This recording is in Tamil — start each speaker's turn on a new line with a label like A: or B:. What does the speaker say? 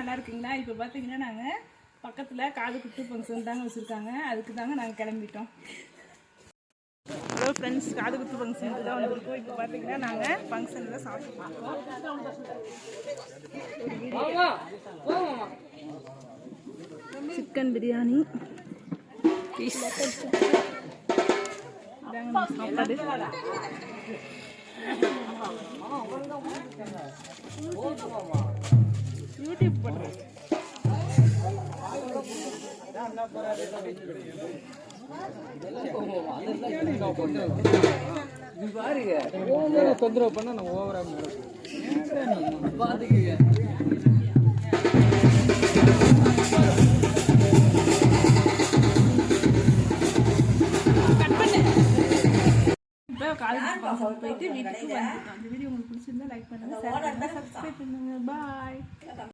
A: நல்லா இருக்கீங்களா இப்போ பார்த்தீங்கன்னா நாங்கள் பக்கத்தில் காது குத்து ஃபங்க்ஷன் தாங்க வச்சுருக்காங்க அதுக்கு தாங்க நாங்கள் கிளம்பிட்டோம் ஹலோ ஃப்ரெண்ட்ஸ் காது குத்து ஃபங்க்ஷனுக்கு தான் வந்திருக்கோம் இப்போ பார்த்தீங்கன்னா நாங்கள் ஃபங்க்ஷனில் சாப்பிட்டுருக்கோம் சிக்கன் பிரியாணி பீஸ் இதாங்க சாப்பாடு பாருங்க. பண்ணுறேன்
B: தொந்தரவு பண்ண நான் ஓவரா
A: இப்போ போயிட்டு வீட்டுக்கு வந்துட்டோம் இந்த வீடியோ உங்களுக்கு பிடிச்சிருந்தா லைக் பண்ணுங்க ஷேர் பண்ணுங்க சப்ஸ்கிரைப்